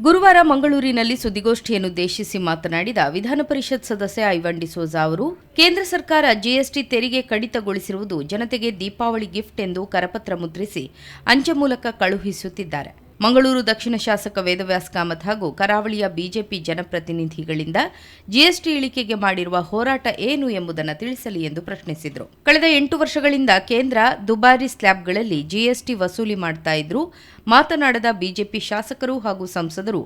ಗುರುವಾರ ಮಂಗಳೂರಿನಲ್ಲಿ ಸುದ್ದಿಗೋಷ್ಠಿಯನ್ನುದ್ದೇಶಿಸಿ ಮಾತನಾಡಿದ ವಿಧಾನ ಪರಿಷತ್ ಸದಸ್ಯ ಐವನ್ ಡಿಸೋಜಾ ಅವರು, ಕೇಂದ್ರ ಸರ್ಕಾರ ಜಿಎಸ್ಟಿ ತೆರಿಗೆ ಕಡಿತಗೊಳಿಸಿರುವುದು ಜನತೆಗೆ ದೀಪಾವಳಿ ಗಿಫ್ಟ್ ಎಂದು ಕರಪತ್ರ ಮುದ್ರಿಸಿ ಅಂಚೆ ಮೂಲಕ ಕಳುಹಿಸುತ್ತಿದ್ದಾರೆ. ಮಂಗಳೂರು ದಕ್ಷಿಣ ಶಾಸಕ ವೇದವ್ಯಾಸ್ ಕಾಮತ್ ಹಾಗೂ ಕರಾವಳಿಯ ಬಿಜೆಪಿ ಜನಪ್ರತಿನಿಧಿಗಳಿಂದ ಜಿಎಸ್ಟಿ ಇಳಿಕೆಗೆ ಮಾಡಿರುವ ಹೋರಾಟ ಏನು ಎಂಬುದನ್ನು ತಿಳಿಸಲಿ ಎಂದು ಪ್ರಶ್ನಿಸಿದರು. ಕಳೆದ ಎಂಟು ವರ್ಷಗಳಿಂದ ಕೇಂದ್ರ ದುಬಾರಿ ಸ್ಲ್ಯಾಬ್ಗಳಲ್ಲಿ ಜಿಎಸ್ಟಿ ವಸೂಲಿ ಮಾಡ್ತಾ ಇದ್ರು ಮಾತನಾಡದ ಬಿಜೆಪಿ ಶಾಸಕರು ಹಾಗೂ ಸಂಸದರು,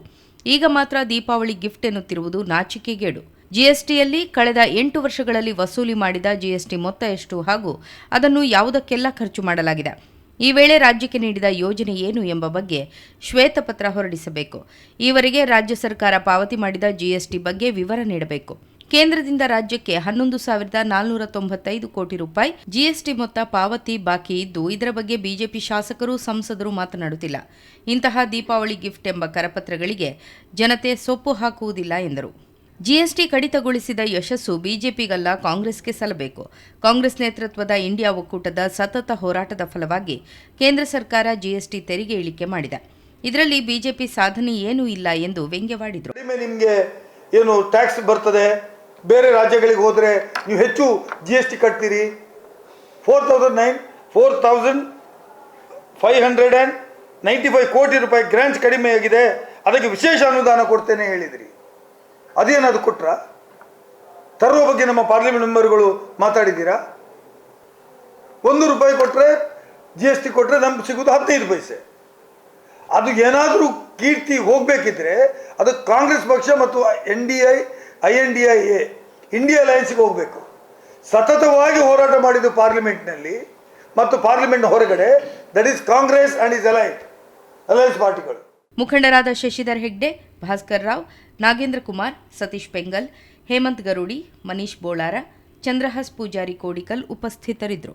ಈಗ ಮಾತ್ರ ದೀಪಾವಳಿ ಗಿಫ್ಟ್ ಎನ್ನುತ್ತಿರುವುದು ನಾಚಿಕೆಗೇಡು ಜಿಎಸ್ಟಿಯಲ್ಲಿ ಕಳೆದ ಎಂಟು ವರ್ಷಗಳಲ್ಲಿ ವಸೂಲಿ ಮಾಡಿದ ಜಿಎಸ್ಟಿ ಮೊತ್ತ ಎಷ್ಟು ಹಾಗೂ ಅದನ್ನು ಯಾವುದಕ್ಕೆಲ್ಲ ಖರ್ಚು ಮಾಡಲಾಗಿದೆ? ಈ ವೇಳೆ ರಾಜ್ಯಕ್ಕೆ ನೀಡಿದ ಯೋಜನೆ ಏನು ಎಂಬ ಬಗ್ಗೆ ಶ್ವೇತಪತ್ರ ಹೊರಡಿಸಬೇಕು. ಈವರೆಗೆ ರಾಜ್ಯ ಸರ್ಕಾರ ಪಾವತಿ ಮಾಡಿದ ಜಿಎಸ್ಟಿ ಬಗ್ಗೆ ವಿವರ ನೀಡಬೇಕು. ಕೇಂದ್ರದಿಂದ ರಾಜ್ಯಕ್ಕೆ ಹನ್ನೊಂದು ಸಾವಿರದ ನಾಲ್ನೂರ ತೊಂಬತ್ತೈದು ಕೋಟಿ ರೂಪಾಯಿ ಜಿಎಸ್ಟಿ ಮೊತ್ತ ಪಾವತಿ ಬಾಕಿ ಇದ್ದು, ಇದರ ಬಗ್ಗೆ ಬಿಜೆಪಿ ಶಾಸಕರು, ಸಂಸದರು ಮಾತನಾಡುತ್ತಿಲ್ಲ. ಇಂತಹ ದೀಪಾವಳಿ ಗಿಫ್ಟ್ ಎಂಬ ಕರಪತ್ರಗಳಿಗೆ ಜನತೆ ಸೊಪ್ಪು ಹಾಕುವುದಿಲ್ಲ ಎಂದರು. ಜಿಎಸ್ಟಿ ಕಡಿತಗೊಳಿಸಿದ ಯಶಸ್ಸು ಬಿಜೆಪಿಗಲ್ಲ ಕಾಂಗ್ರೆಸ್ಗೆ ಸಲ್ಲಬೇಕು. ಕಾಂಗ್ರೆಸ್ ನೇತೃತ್ವದ ಇಂಡಿಯಾ ಒಕ್ಕೂಟದ ಸತತ ಹೋರಾಟದ ಫಲವಾಗಿ ಕೇಂದ್ರ ಸರ್ಕಾರ ಜಿಎಸ್ಟಿ ತೆರಿಗೆ ಇಳಿಕೆ ಮಾಡಿದೆ. ಇದರಲ್ಲಿ ಬಿಜೆಪಿ ಸಾಧನೆ ಏನೂ ಇಲ್ಲ ಎಂದು ವ್ಯಂಗ್ಯವಾಡಿದರು. ನಿಮಗೆ ಏನು ಟ್ಯಾಕ್ಸ್ ಬರ್ತದೆ? ಬೇರೆ ರಾಜ್ಯಗಳಿಗೆ ಹೋದರೆ ನೀವು ಹೆಚ್ಚು G S T ಕಟ್ತೀರಿ? Four thousand nine four thousand five hundred and ninety five crore ರೂಪಾಯಿ ಗ್ರ್ಯಾಂಟ್ಸ್ ಕಡಿಮೆ ಆಗಿದೆ ಅದಕ್ಕೆ ವಿಶೇಷ ಅನುದಾನ ಕೊಡ್ತೇನೆ ಹೇಳಿದಿರಿ. ಅದೇನದು ಕೊಟ್ರ? ತರುವ ಬಗ್ಗೆ ನಮ್ಮ ಪಾರ್ಲಿಮೆಂಟ್ ಮೆಂಬರ್ಗಳು ಮಾತಾಡಿದ್ದೀರಾ? ಒಂದು ರೂಪಾಯಿ ಕೊಟ್ಟರೆ ಜಿ ಎಸ್ ಟಿ ಕೊಟ್ಟರೆ ನಮ್ಗೆ ಸಿಗೋದು ಹದಿನೈದು ಪೈಸೆ. ಅದು ಏನಾದರೂ ಕೀರ್ತಿ ಹೋಗಬೇಕಿದ್ರೆ ಅದು ಕಾಂಗ್ರೆಸ್ ಪಕ್ಷ ಮತ್ತು N D I I N D I A India ಅಲಯನ್ಸ್ಗೆ ಹೋಗಬೇಕು. ಸತತವಾಗಿ ಹೋರಾಟ ಮಾಡಿದ್ದು ಪಾರ್ಲಿಮೆಂಟ್ನಲ್ಲಿ ಮತ್ತು ಪಾರ್ಲಿಮೆಂಟ್ ಹೊರಗಡೆ that is Congress and is allied alliance ಪಾರ್ಟಿಗಳು ಮುಖಂಡರಾದ ಶಶಿಧರ್ ಹೆಗ್ಡೆ, ಭಾಸ್ಕರ್ ರಾವ್, ನಾಗೇಂದ್ರ ಕುಮಾರ್, ಸತೀಶ್ ಪೆಂಗಲ್, ಹೇಮಂತ್ ಗರುಡಿ, ಮನೀಶ್ ಬೋಳಾರ, ಚಂದ್ರಹಾಸ್ ಪೂಜಾರಿ ಕೋಡಿಕಲ್ ಉಪಸ್ಥಿತರಿದ್ದರು.